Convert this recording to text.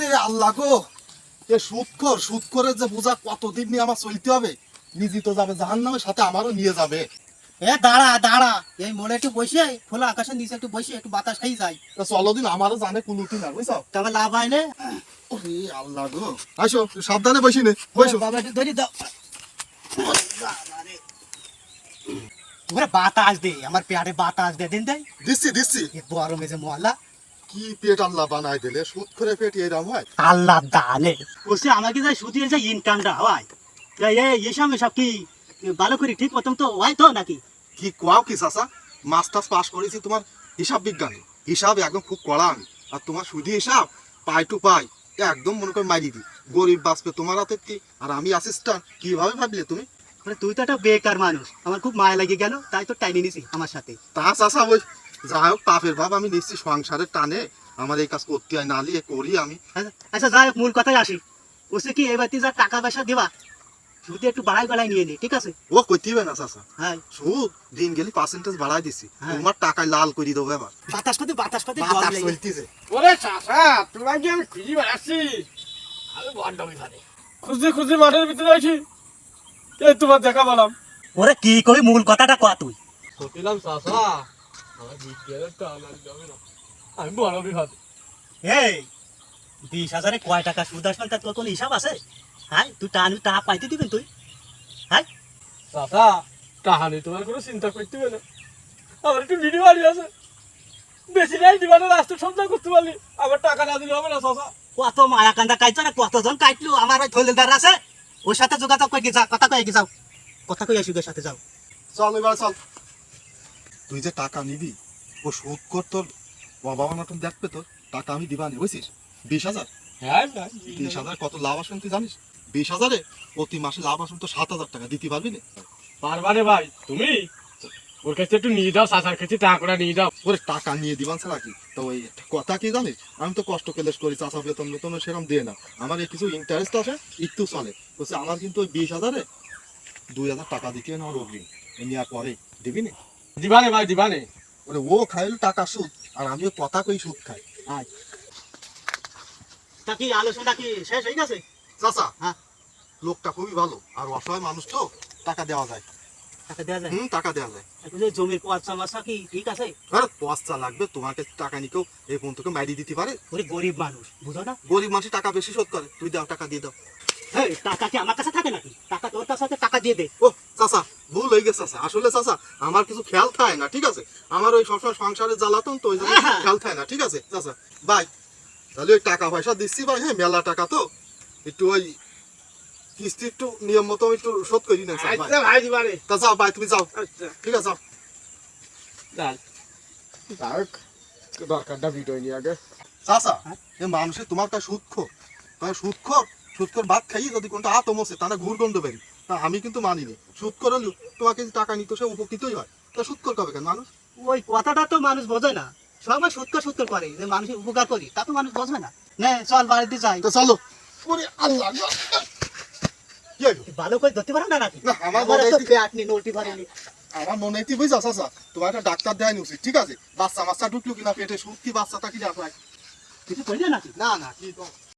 ওরে আল্লাহ গো। এ সুদ কর সুদ করে যে বোঝা কতদিন নিয়ে আমার চলতে হবে? নিজে তো যাবে জাহান সাথে আমারও নিয়ে যাবে। এ দাঁড়া দাঁড়া। এই মোড়ে একটু বসে খোলা আকাশের নিচে একটু বসে একটু বাতাস খাই যাই। তা চলো দিন আমারও জানে কুলুটি না বুঝছ? তবে লাভ হয় না? ওরে আল্লাহ গো। আসো সাবধানে বসি নে বসো। বাবা একটু ধরি দাও। বাতাস দে আমার পেয়ারে বাতাস দে দিন দেয় দিচ্ছি দিচ্ছি। গরমে যে মহল্লা কি পেট আল্লাহ বানাই দিলে? সুদ করে পেট এরম হয়? আল্লাহ দানে বলছে আমাকে যাই সুতির যে ইনকামটা হয় এসব এসব কি ভালো করে ঠিক মতন তো হয় তো নাকি? কি কোয়াও কি চাচা? মাস্টার্স পাস করেছি তোমার হিসাব বিজ্ঞানে। হিসাব একদম খুব কড়া আমি। আর তোমার সুদি হিসাব পাই টু পাই একদম মনে করে মারি দি। গরিব বাঁচবে তোমার হাতে কি? আর আমি অ্যাসিস্ট্যান্ট কীভাবে ভাবলে তুমি? মানে তুই তো একটা বেকার মানুষ আমার খুব মায়া লাগে গেল তাই তো টাইনি নিছি আমার সাথে। তা চাচা ওই যাই হোক পাপের ভাব আমি নিশ্চয়ই সংসারের টানে আমার এই কাজ করতে হয় নালি এ করি আমি। আচ্ছা, আচ্ছা যাই হোক, মূল কথায় আসি। বলছে কি এবার তুই যা টাকা পয়সা দিবা শুধু একটু বাড়াই বাড়াই নিয়ে নে ঠিক আছে? ও করতে না চাচা। হ্যাঁ। সুদ দিন গেলে পার্সেন্টেজ বাড়াই দিছি। হ্যাঁ। তোমার টাকায় লাল করে দেবো এবার। বাতাস করতে বাতাস করতে বাতাস লেগে- ওরে চাষা তোমার কি আমি খুঁজি বেড়াচ্ছি আমি বড্ড বিপদে খুঁজি খুঁজি মাঠের ভিতরে আছি। এই তোমার দেখা বললাম ওরে কি কই মূল কথাটা কয়া তুই? আমার যাবে না আমি বড় এই বিশ হাজারে কয় টাকা সুদ আসবেন তার তোর কোনো হিসাব আছে? হ্যাঁ তুই টান টাকা পাইতে দিবেন তুই? হ্যাঁ চাষা কাহানি তোমার কোনো চিন্তা করতে হবে না। আমার একটু ভিডিও বাড়ি আছে। বেশি নাই দিবানে রাস্তা সন্ধ্যা করতে পারলি। আমার টাকা না দিলে হবে না চাষা কত মায়া কান্দা কাইছো না কতজন কাটলো আমার ওই থৈলেদার আছে। ওর সাথে যোগাযোগ করে যাও? কথা কয়ে যাও? কথা কই আসুকের সাথে যাও। চল এবার চল। তুই যে টাকা নিবি ও সুদ কর তোর বাবা মতন দেখবে তোর টাকা আমি দিবানি বুঝছিস? বিশ হাজার। হ্যাঁ বিশ হাজার কত লাভ আসুন তুই জানিস? বিশ হাজারে প্রতি মাসে লাভ আসুন তো সাত হাজার টাকা দিতে পারবি না? পারবারে ভাই তুমি? ওর কাছে একটু নিয়ে যাও চাষার কাছে টাকা নিয়ে যাও ওরে টাকা নিয়ে দিবান ছাড়া কি? তো ওই কথা কি জানিস? আমি তো কষ্ট কেলেস করি চাষা বেতন বেতন সেরকম দিয়ে না। আমার কিছু ইন্টারেস্ট আসে একটু চলে। বলছে আমার কিন্তু ওই বিশ হাজারে দুই হাজার টাকা দিতে হয় না অগ্রিম। নেওয়ার পরে দিবি না? দিবানে ভাই দিবানে। ওরে ও খাইল টাকা সুদ আর আমিও সুদ খাই। আয়। তা কি আলোচনা কি শেষ হয়ে গেছে? চাচা হ্যাঁ। লোকটা খুবই ভালো আর অসহায় মানুষ তো টাকা দেওয়া যায়। টাকা দেওয়া যায়? হুম টাকা দেওয়া যায়। জমির পয়সা কি ঠিক আছে? আর পয়সা লাগবে তোমাকে টাকা নিকেও এই মাইরি দিতে পারে। ওরে গরিব মানুষ বুঝো না? গরিব মানুষ টাকা বেশি শোধ করে। তুই দাও টাকা দিয়ে দাও। টাকা কি আমার কাছে থাকে নাকি? টাকা তোর কাছে টাকা দিয়ে দে। ও চাচা ভুল হয়ে গেছে চাচা। আসলে চাচা আমার কিছু খেয়াল থাকে না ঠিক আছে? আমার ওই সবসময় সংসারে জ্বালাতন তো ওই জন্য হ্যাঁ। খেয়াল থাকে না ঠিক আছে? চাচা বাই। তাহলে ওই টাকা পয়সা দিচ্ছি ভাই হ্যাঁ মেলা টাকা তো। একটু ওই কিস্তি একটু নিয়ম মতো একটু শোধ করি না ভাই আচ্ছা ভাই তা যাও ভাই তুমি যাও। আচ্ছা। ঠিক আছে যাও। দরকারটা ভিডিও নিয়ে আগে। চাচা? মানুষের তোমার কাছে সুদ খো সুদ খো সুদ কর ভাত খাইয়ে যদি কোনটা হাত মসে তাহলে ঘুর গন্ধ বেরি তা আমি কিন্তু মানিনি সুদ করে হলেও তোমাকে যে টাকা নিতে সে উপকৃতই হয়। তা সুদ কর কবে কেন? মানুষ? ওই কথাটা তো মানুষ বোঝে না। সবাই সুৎকর সুৎকর করে যে মানুষের উপকার করি তা তো মানুষ বোঝে না। নে চল বাড়িতে যাই। তো চলো। ওরে আল্লাহ। কি? ভালো করে ধরতে পারো না নাকি? না, আমার তো পেট নি নলটি পারেনি আমার মনে হইতে বুঝছ চাচা? তোমার একটা ডাক্তার দেয় উচিত ঠিক আছে? বাচ্চা বাচ্চা ঢুকলো কিনা পেটে সুদ কি বাচ্চাটা কি রাখায় কিছু করলে নাকি? না না কি তো